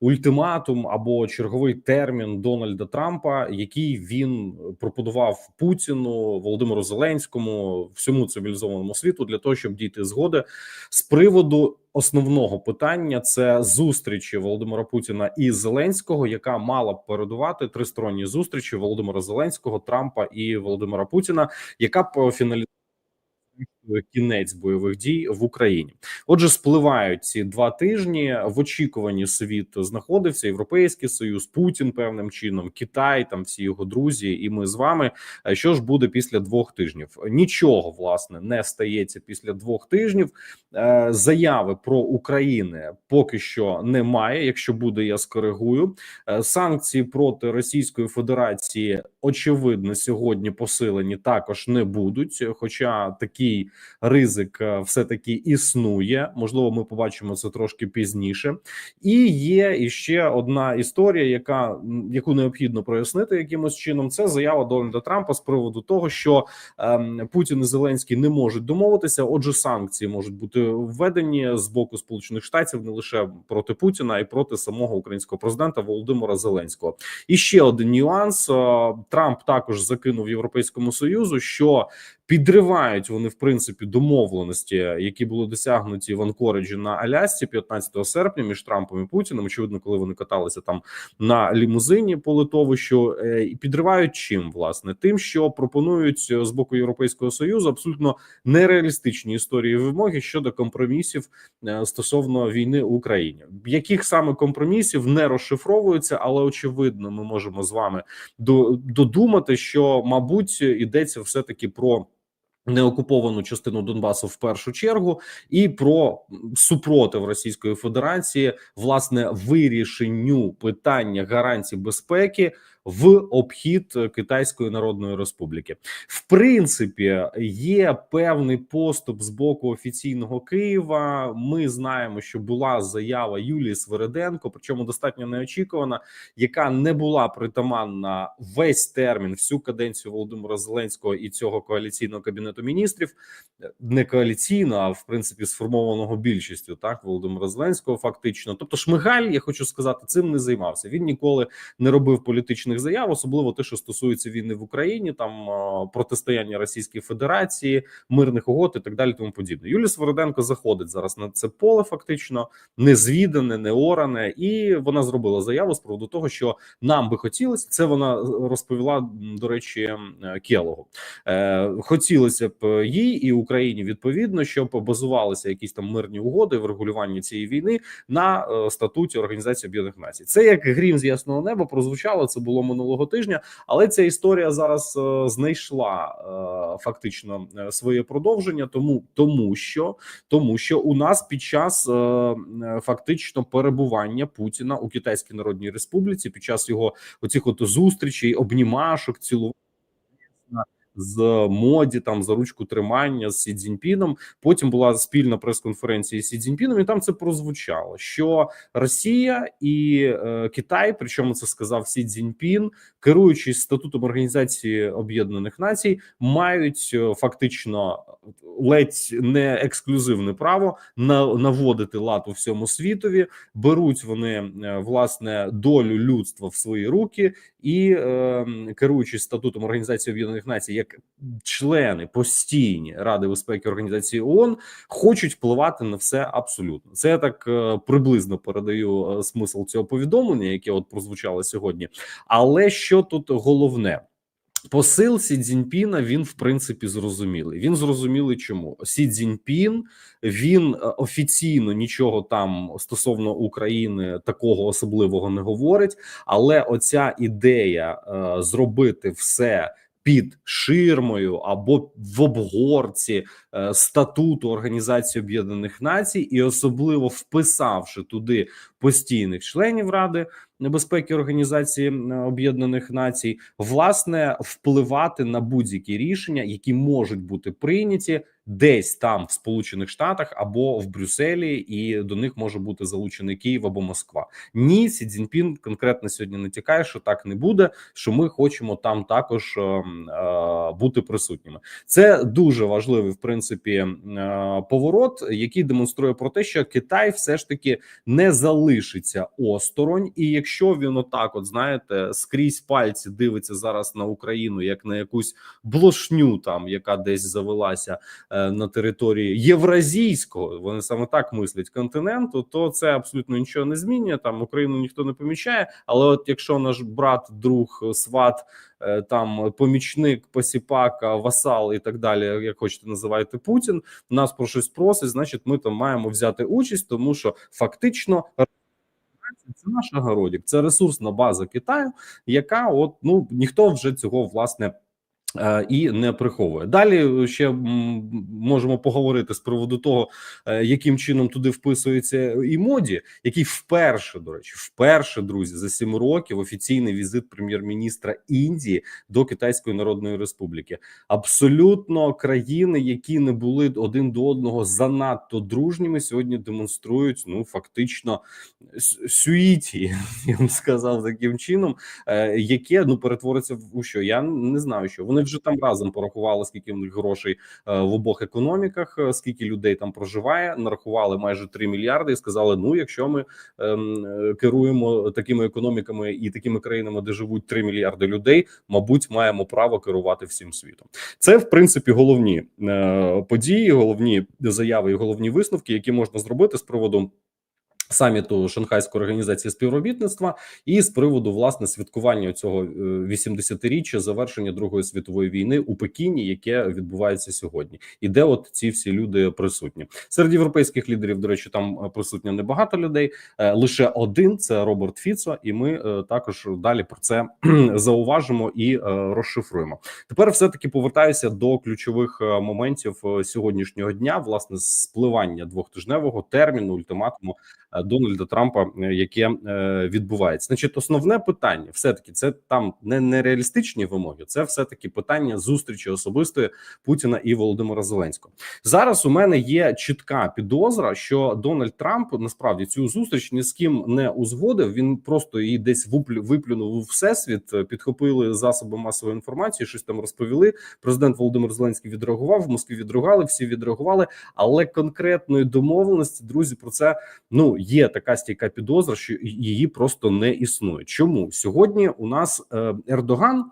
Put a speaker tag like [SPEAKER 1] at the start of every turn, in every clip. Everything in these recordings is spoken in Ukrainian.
[SPEAKER 1] ультиматум або черговий термін Дональда Трампа, який він пропонував Путіну, Володимиру Зеленському, всьому цивілізованому світу для того, щоб дійти згоди. З приводу основного питання це зустрічі Володимира Путіна і Зеленського, яка мала б передувати тристоронні зустрічі Володимира Зеленського, Трампа і Володимира Путіна, яка б фіналізувала кінець бойових дій в Україні. Отже, спливають ці два тижні. В очікуванні світ знаходився Європейський Союз, Путін певним чином, Китай, там всі його друзі, і ми з вами. Е, Що ж буде після двох тижнів? Нічого власне не стається після двох тижнів. Е, Заяви про Україну поки що немає. Якщо буде, я скоригую Е, санкції проти Російської Федерації. Очевидно, сьогодні посилені також не будуть. Хоча такий ризик е, все таки існує. Можливо, ми побачимо це трошки пізніше. І є іще одна історія, яка яку необхідно прояснити якимось чином. Це заява Дональда Трампа з приводу того, що ем, Путін і Зеленський не можуть домовитися. Отже, санкції можуть бути введені з боку Сполучених Штатів не лише проти Путіна, а й проти самого українського президента Володимира Зеленського. І ще один нюанс: Е, Трамп також закинув Європейському Союзу, що підривають вони в принципі домовленості, які були досягнуті в Анкориджі на Алясці 15 серпня між Трампом і Путіним. Очевидно, коли вони каталися там на лімузині по литовищу, е, і підривають чим власне тим, що пропонують е, з боку Європейського союзу абсолютно нереалістичні історії вимоги щодо компромісів е, стосовно війни в Україні. Яких саме компромісів не розшифровуються, але очевидно, ми можемо з вами до- додумати, що мабуть йдеться все таки про. Неокуповану частину Донбасу в першу чергу, і про супротив Російської Федерації власне вирішенню питання гарантій безпеки в обхід Китайської Народної Республіки. В принципі, є певний поступ з боку офіційного Києва. Ми знаємо, що була заява Юлії Свереденко, причому достатньо неочікувана, яка не була притаманна весь термін, всю каденцію Володимира Зеленського і цього коаліційного кабінету міністрів, не коаліційно, а в принципі сформованого більшістю так Володимира Зеленського. Фактично, тобто Шмигаль, я хочу сказати, цим не займався. Він ніколи не робив політичних заяв, особливо те, що стосується війни в Україні, там протистояння Російської Федерації, мирних угод і так далі. Тому подібне. Юлія Свороденко заходить зараз на це поле, фактично незвідане, не оране, і вона зробила заяву з приводу того, що нам би хотілося. Це вона розповіла до речі е, Келогу. Е, хотілося б їй і Україні відповідно, щоб базувалися якісь там мирні угоди в регулюванні цієї війни на е, статуті Організації Об'єднаних Націй. Це як грім з ясного неба прозвучало. Це було минулого тижня, але ця історія зараз е, знайшла е, фактично е, своє продовження, тому тому що тому що у нас під час е, е, фактично перебування Путіна у Китайській Народній Республіці, під час його оцих от зустрічей, обнімашок, цілувань з моді, там за ручку тримання з Сі Цзіньпіном. Потім була спільна прес-конференція з Сі Цзіньпіном, і там це прозвучало, що Росія і е, Китай, причому це сказав Сі Цзіньпін, керуючись статутом Організації Об'єднаних Націй, мають е, фактично ледь не ексклюзивне право на наводити лад у всьому світові. Беруть вони е, власне долю людства в свої руки і е, керуючись статутом Організації Об'єднаних Націй, як члени постійні Ради безпеки Організації ООН, хочуть впливати на все абсолютно. Це я так е, приблизно передаю е, смисл цього повідомлення, яке от прозвучало сьогодні. Але що тут головне? Посил Сі Цзіньпіна він в принципі зрозумілий. Він зрозумілий, чому Сі Цзіньпін він е, офіційно нічого там стосовно України такого особливого не говорить. Але оця ідея е, зробити все під ширмою або в обгорці е, статуту Організації Об'єднаних Націй, і особливо вписавши туди постійних членів ради. Безпеки Організації Об'єднаних Націй, власне, впливати на будь-які рішення, які можуть бути прийняті десь там в Сполучених Штатах або в Брюсселі, і до них може бути залучений Київ або Москва. Ні, Сі Цзіньпін конкретно сьогодні натякає, що так не буде. Що ми хочемо там також е, е, бути присутніми. Це дуже важливий в принципі е, поворот, який демонструє про те, що Китай все ж таки не залишиться осторонь, і якщо він отак, от знаєте, скрізь пальці дивиться зараз на Україну як на якусь блошню, там яка десь завелася е, на території євразійського, вони саме так мислять континенту, то це абсолютно нічого не змінює. Там Україну ніхто не помічає. Але от якщо наш брат, друг, сват. е, Там помічник, посіпака, васал і так далі, як хочете називайте Путін, нас про щось просить, значить, ми там маємо взяти участь, тому що фактично це наш огородік, це ресурсна база Китаю, яка от ну ніхто вже цього власне. Е, І не приховує далі. Ще можемо поговорити з приводу того, е, яким чином туди вписується і моді, який вперше до речі, вперше друзі за сім років офіційний візит прем'єр-міністра Індії до Китайської Народної Республіки. Абсолютно країни, які не були один до одного занадто дружніми, сьогодні демонструють ну фактично сюїті, я б сказав таким чином, е, яке ну перетвориться в що я не знаю, що вони вже там разом порахували, скільки в них грошей е, в обох економіках, е, скільки людей там проживає, нарахували майже 3 мільярди і сказали: ну, якщо ми ем, е, керуємо такими економіками і такими країнами, де живуть 3 мільярди людей, мабуть, маємо право керувати всім світом. Це в принципі головні е, події, головні заяви і головні висновки, які можна зробити з приводу. Саміту Шанхайської організації співробітництва і з приводу власне святкування цього е, 80-річчя завершення Другої світової війни у Пекіні, яке відбувається сьогодні, і де от ці всі люди присутні серед європейських лідерів. До речі, там е, присутньо небагато людей. е, Лише один це Роберт Фіцо, і ми е, також далі про це зауважимо і е, розшифруємо. Тепер все таки повертаюся до ключових е, моментів е, сьогоднішнього дня, власне, спливання двохтижневого терміну ультиматуму е, Дональда Трампа, е, яке е, відбувається. Значить, основне питання, все таки, це там не нереалістичні вимоги, це все таки питання зустрічі особистої Путіна і Володимира Зеленського. Зараз у мене є чітка підозра, що Дональд Трамп насправді цю зустріч ні з ким не узгодив. Він просто її десь виплюнув у всесвіт. е, Підхопили засоби масової інформації, щось там розповіли. Президент Володимир Зеленський відреагував. В Москві відреагували, всі відреагували. Але конкретної домовленості, друзі, про це ну є така стійка підозра, що її просто не існує. Чому сьогодні у нас е, Ердоган,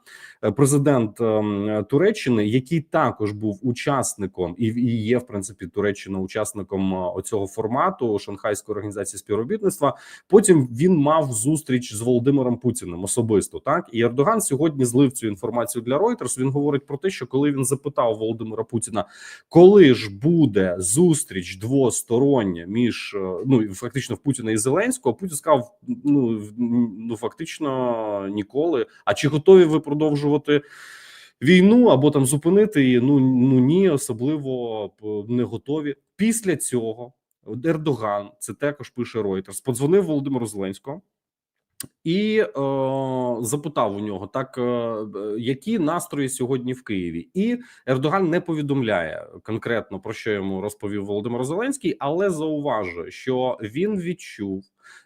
[SPEAKER 1] е, президент е, Туреччини, який також був учасником і, є в принципі Туреччина учасником е, оцього формату Шанхайської організації співробітництва. Потім він мав зустріч з Володимиром Путіним особисто. Так і Ердоган сьогодні злив цю інформацію для Reuters. Він говорить про те, що коли він запитав Володимира Путіна, коли ж буде зустріч двостороння між ну фактично в Путіна і Зеленського, Путін сказав: ну ну фактично ніколи. А чи готові ви продовжувати? Війну або там зупинити її? Ну ну ні, особливо не готові. Після цього Ердоган, це також пише Reuters, подзвонив Володимиру Зеленського і е, запитав у нього так, е, які настрої сьогодні в Києві, і Ердоган не повідомляє конкретно про що йому розповів Володимир Зеленський, але зауважує, що він відчув.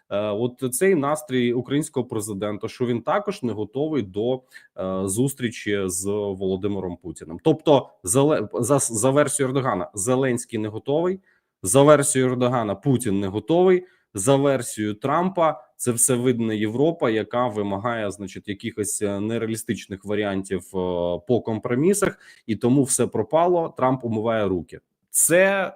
[SPEAKER 1] е, От цей настрій українського президента, що він також не готовий до е, зустрічі з Володимиром Путіним. Тобто, за, за версією Ердогана, Зеленський не готовий. За версією Ердогана, Путін не готовий. За версією Трампа, це все видна Європа, яка вимагає, значить, якихось е, нереалістичних варіантів е, по компромісах, і тому все пропало. Трамп умиває руки. Це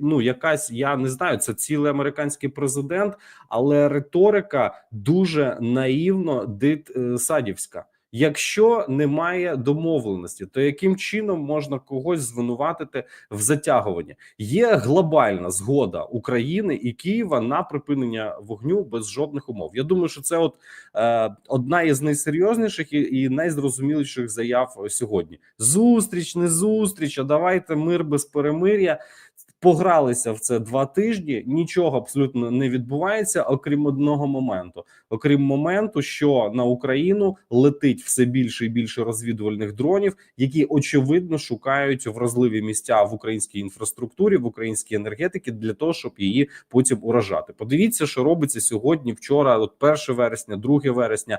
[SPEAKER 1] ну, якась, я не знаю, це цілий американський президент, але риторика дуже наївно дит е, садівська. Якщо немає домовленості, то яким чином можна когось звинуватити в затягуванні? Є глобальна згода України і Києва на припинення вогню без жодних умов. Я думаю, що це от е, одна із найсерйозніших і, і найзрозуміліших заяв сьогодні. Зустріч, не зустріч, а давайте мир без перемир'я. Погралися в це два тижні. Нічого абсолютно не відбувається, окрім одного моменту. Окрім моменту, що на Україну летить все більше і більше розвідувальних дронів, які очевидно шукають вразливі місця в українській інфраструктурі, в українській енергетиці для того, щоб її потім уражати. Подивіться, що робиться сьогодні, вчора, от 1 вересня, 2 вересня.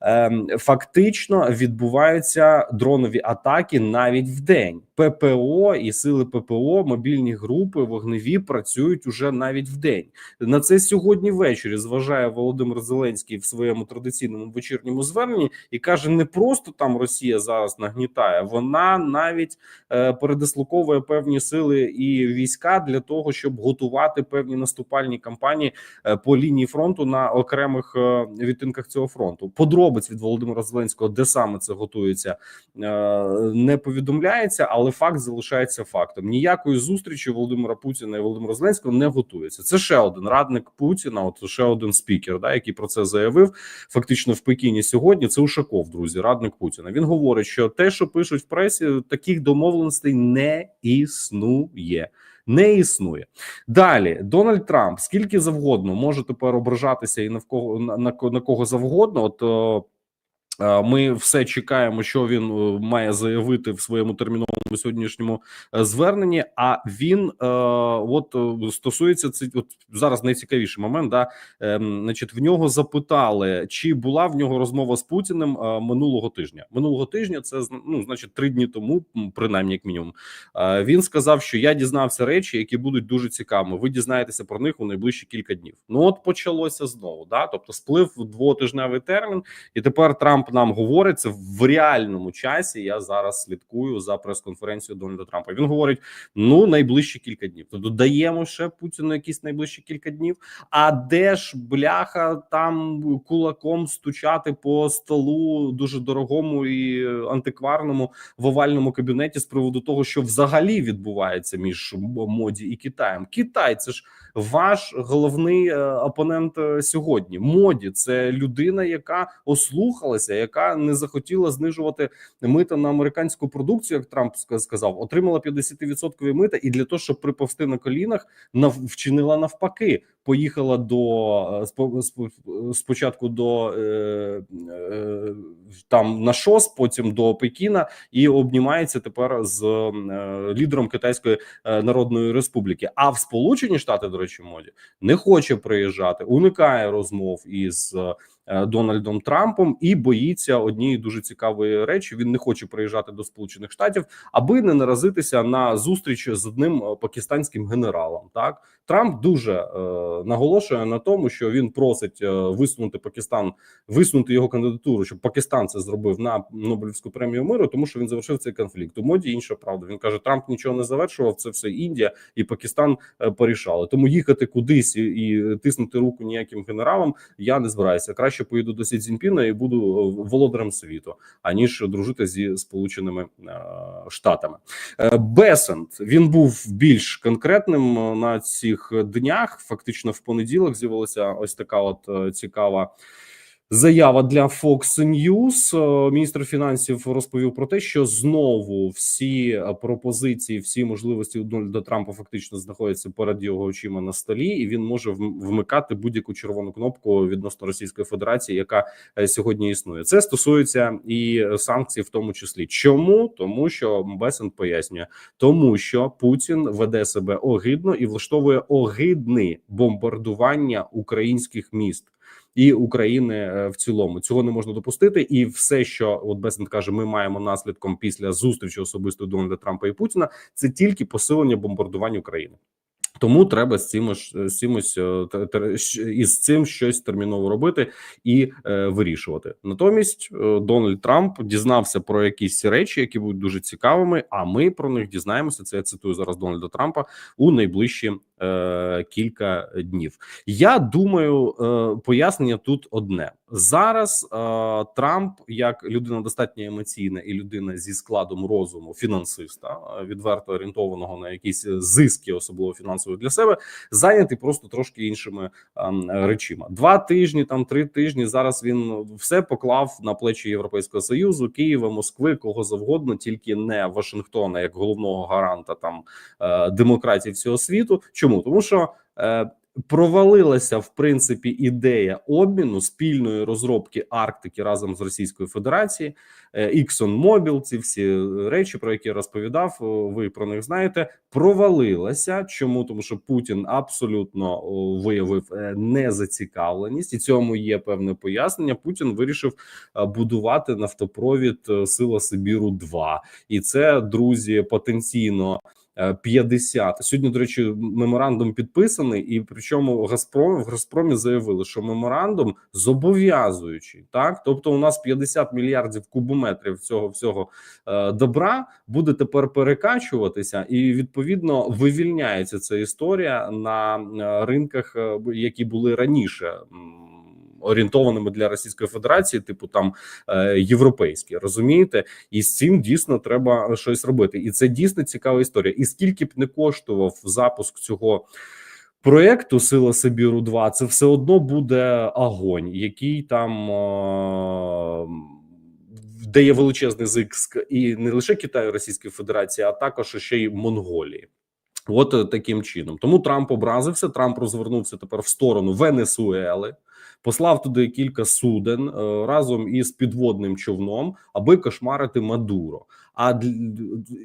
[SPEAKER 1] Ем, фактично відбуваються дронові атаки навіть в день. ППО і сили ППО, мобільні групи, вогневі працюють уже навіть в день. На це сьогодні ввечері зважає Володимир Зеленський в своєму традиційному вечірньому зверненні і каже: не просто там Росія зараз нагнітає, вона навіть е, передислоковує певні сили і війська для того, щоб готувати певні наступальні кампанії е, по лінії фронту на окремих е, відтинках цього фронту. Подробиць від Володимира Зеленського, де саме це готується, е, не повідомляється, але факт залишається фактом. Ніякої зустрічі Володимира Путіна і Володимира Зеленського не готується. Це ще один радник Путіна, от ще один спікер, да, який про це заявив. Фактично в Пекіні сьогодні. Це Ушаков, друзі, радник Путіна. Він говорить, що те, що пишуть в пресі, таких домовленостей не існує. Не існує далі. Дональд Трамп скільки завгодно може тепер ображатися і навкого на, на, на кого завгодно. От е, ми все чекаємо, що він е, має заявити в своєму терміновому сьогоднішньому е, зверненні. А він е, от е, стосується це от зараз найцікавіший момент. Да, е, значить, в нього запитали, чи була в нього розмова з Путіним е, минулого тижня. Минулого тижня це ну, значить три дні тому, принаймні як мінімум. Е, він сказав, що я дізнався речі, які будуть дуже цікавими. Ви дізнаєтеся про них у найближчі кілька днів. Ну от почалося знову. Да, тобто сплив двотижневий термін, і тепер Трамп нам говорить це в реальному часі. Я зараз слідкую за прес-конференцією Дональда Трампа. Він говорить: ну найближчі кілька днів. Тобто даємо ще Путіну якісь найближчі кілька днів. А де ж бляха там кулаком стучати по столу дуже дорогому і антикварному в овальному кабінеті з приводу того, що взагалі відбувається між моді і Китаєм? Китай це ж ваш головний е, опонент е, сьогодні. Моді це людина, яка ослухалася, яка не захотіла знижувати мита на американську продукцію, як Трамп сказав, отримала 50% мита, і для того, щоб приповсти на колінах, вчинила навпаки. Поїхала до е, спо- спо- спочатку до е, е, там на ШОС, потім до Пекіна, і обнімається тепер з е, лідером Китайської е, Народної Республіки. А в Сполучені Штати, до речі, моді не хоче приїжджати, уникає розмов із е, Дональдом Трампом і боїться однієї дуже цікавої речі. Він не хоче приїжджати до Сполучених Штатів, аби не наразитися на зустріч з одним е, пакистанським генералом. Так Трамп дуже е, наголошує на тому, що він просить е, висунути Пакистан, висунути його кандидатуру, щоб Пакистан це зробив на Нобелівську премію миру, тому що він завершив цей конфлікт. У моді інша правда. Він каже, Трамп нічого не завершував. Це все Індія і Пакистан е, порішали. Тому їхати кудись і, і тиснути руку ніяким генералам я не збираюся. Краще поїду до Сі Цзіньпіна і буду е, володарем світу, аніж дружити зі Сполученими е, Штатами. Е, Бесент він був більш конкретним е, на цих днях. Фактично, в понеділок з'явилася ось така от е, цікава. Заява для Fox News. Е, Міністр фінансів розповів про те, що знову всі е, пропозиції, всі можливості Дональда Трампа фактично знаходяться перед його очима на столі, і він може вмикати будь-яку червону кнопку відносно Російської Федерації, яка е, сьогодні існує. Це стосується і санкцій, в тому числі. Чому тому, що Бесен пояснює, тому що Путін веде себе огидно і влаштовує огидне бомбардування українських міст. І України е, в цілому цього не можна допустити, і все, що от Бесент каже, ми маємо наслідком після зустрічі особисто Дональда Трампа і Путіна, це тільки посилення бомбардувань України. Тому треба з цим з цимось е, із цим щось терміново робити і е, вирішувати. Натомість е, Дональд Трамп дізнався про якісь речі, які будуть дуже цікавими. А ми про них дізнаємося. Це я цитую зараз Дональда Трампа у найближчі е, кілька днів. Я думаю, е, пояснення тут одне: зараз е, Трамп, як людина достатньо емоційна і людина зі складом розуму, фінансиста, е, відверто орієнтованого на якісь зиски, особливо фінансові для себе, зайнятий просто трошки іншими ем, речима. Два тижні, там три тижні. Зараз він все поклав на плечі Європейського союзу, Києва, Москви, кого завгодно, тільки не Вашингтона, як головного гаранта там е, демократії всього світу. Чому тому, що е, провалилася в принципі ідея обміну спільної розробки Арктики разом з Російською Федерацією, Exxon Mobil, ці всі речі, про які я розповідав. Ви про них знаєте. Провалилася. Чому тому, що Путін абсолютно виявив е, незацікавленість, і цьому є певне пояснення. Путін вирішив е, будувати нафтопровід е, Сила Сибіру 2 і це друзі потенційно. 50. сьогодні. До речі, меморандум підписаний, і причому Газпром в Газпромі заявили, що меморандум зобов'язуючий. Так, тобто, у нас 50 мільярдів кубометрів цього всього е, добра буде тепер перекачуватися, і відповідно вивільняється ця історія на е, ринках, е, які були раніше орієнтованими для Російської Федерації, типу там е, європейські, розумієте, і з цим дійсно треба щось робити, і це дійсно цікава історія. І скільки б не коштував запуск цього. Проекту Сила Сибіру 2 це все одно буде огонь, який там де є величезний зиск і не лише Китаю, Російської Федерації, а також ще й Монголії. От е, таким чином. Тому Трамп образився. Трамп розвернувся тепер в сторону Венесуели послав туди кілька суден е, разом із підводним човном, аби кошмарити Мадуро. А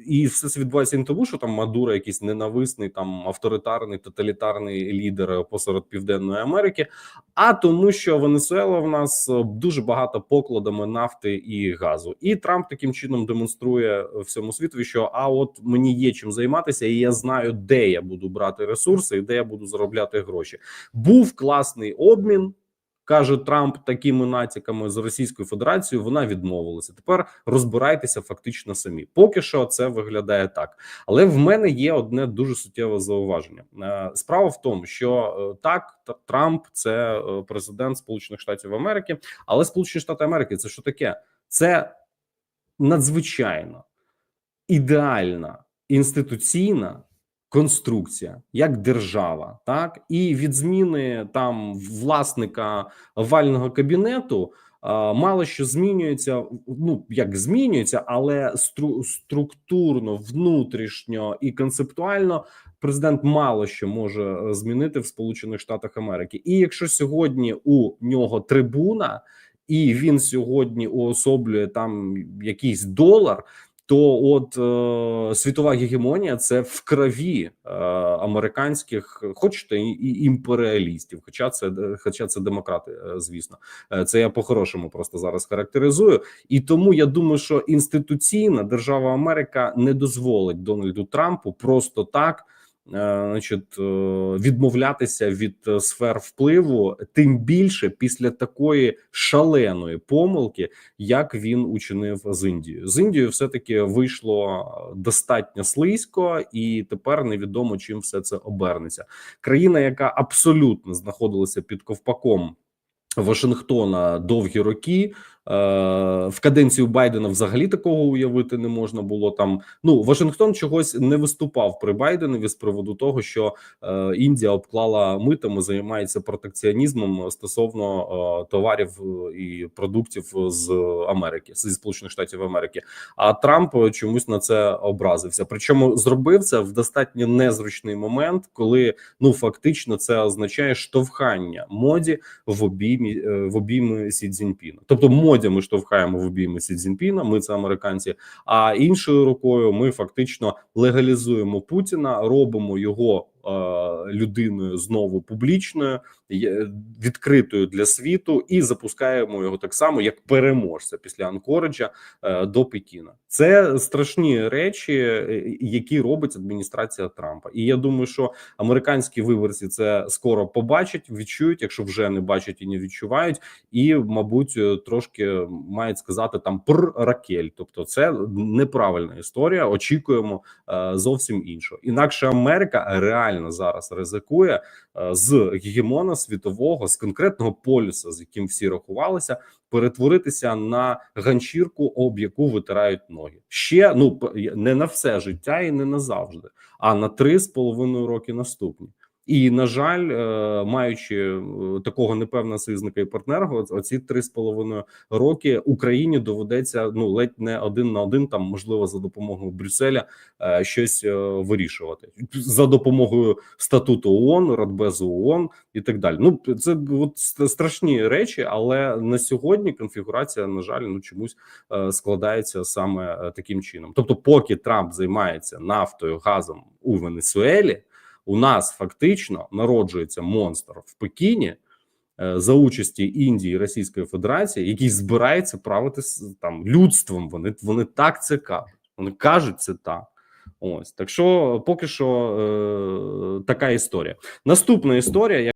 [SPEAKER 1] і все це відбувається не тому, що там Мадуро якийсь ненависний, там авторитарний тоталітарний лідер посеред Південної Америки, а тому, що Венесуела в нас е, дуже багато покладами нафти і газу, і Трамп таким чином демонструє всьому світу, що а от мені є чим займатися, і я знаю, де я буду брати ресурси, і де я буду заробляти гроші. Був класний обмін каже Трамп такими натяками з Російською Федерацією. Вона відмовилася. Тепер розбирайтеся фактично самі. Поки що це виглядає так. Але в мене є одне дуже суттєве зауваження. Е, справа в тому, що е, так Трамп це е, президент Сполучених Штатів Америки, але Сполучені Штати Америки це що таке? Це надзвичайно ідеальна інституційна конструкція як держава, так і від зміни там власника овального кабінету. Мало що змінюється, ну як змінюється, але стру структурно, внутрішньо і концептуально президент мало що може е, змінити в Сполучених Штатах Америки. І якщо сьогодні у нього трибуна, і він сьогодні уособлює там якийсь долар то от е, світова гегемонія це в крові е, американських, хочете і імперіалістів. Хоча це хоча це демократи, е, звісно, е, це я по хорошому просто зараз характеризую. І тому я думаю, що інституційна держава Америка не дозволить Дональду Трампу просто так. Е, значить, е, відмовлятися від е, сфер впливу, тим більше після такої шаленої помилки, як він учинив з Індією. З Індією все таки вийшло достатньо слизько, і тепер невідомо чим все це обернеться. Країна, яка абсолютно знаходилася під ковпаком Вашингтона довгі роки. Е, в каденцію Байдена взагалі такого уявити не можна було там. Ну Вашингтон чогось не виступав при Байденові з приводу того, що е, Індія обклала митами, займається протекціонізмом стосовно е, товарів і продуктів з Америки зі Сполучених Штатів Америки. А Трамп чомусь на це образився. Причому зробив це в достатньо незручний момент, коли ну фактично це означає штовхання моді в обіймі в обійми Сі Цзіньпіна. тобто моді моді ми штовхаємо в обійми Цзіньпіна, Ми це американці. А іншою рукою ми фактично легалізуємо Путіна, робимо його людиною знову публічною, відкритою для світу, і запускаємо його так само, як переможця після Анкориджа е, до Пекіна. Це страшні речі, е, які робить адміністрація Трампа. І я думаю, що американські виборці це скоро побачать, відчують, якщо вже не бачать і не відчувають, і мабуть трошки мають сказати там пр ракель. Тобто, це неправильна історія. Очікуємо зовсім іншого. Інакше Америка реально реально зараз ризикує е, з гегемона світового з конкретного полюса, з яким всі рахувалися, перетворитися на ганчірку, об яку витирають ноги. Ще ну не на все життя і не назавжди, а на три з половиною роки наступні. І на жаль, е, маючи е, такого непевного союзника і партнера, оці три з половиною роки Україні доведеться ну ледь не один на один, там можливо за допомогою Брюсселя е, щось вирішувати за допомогою статуту ООН, Радбезу ООН і так далі. Ну це от страшні речі, але на сьогодні конфігурація, на жаль, ну чомусь складається саме таким чином. Тобто, поки Трамп займається нафтою, газом у Венесуелі, у нас фактично народжується монстр в Пекіні. е, За участі Індії і Російської Федерації, який збирається правити там людством. Вони вони так це кажуть. Вони кажуть це так. Ось так що поки що е, така історія. Наступна історія.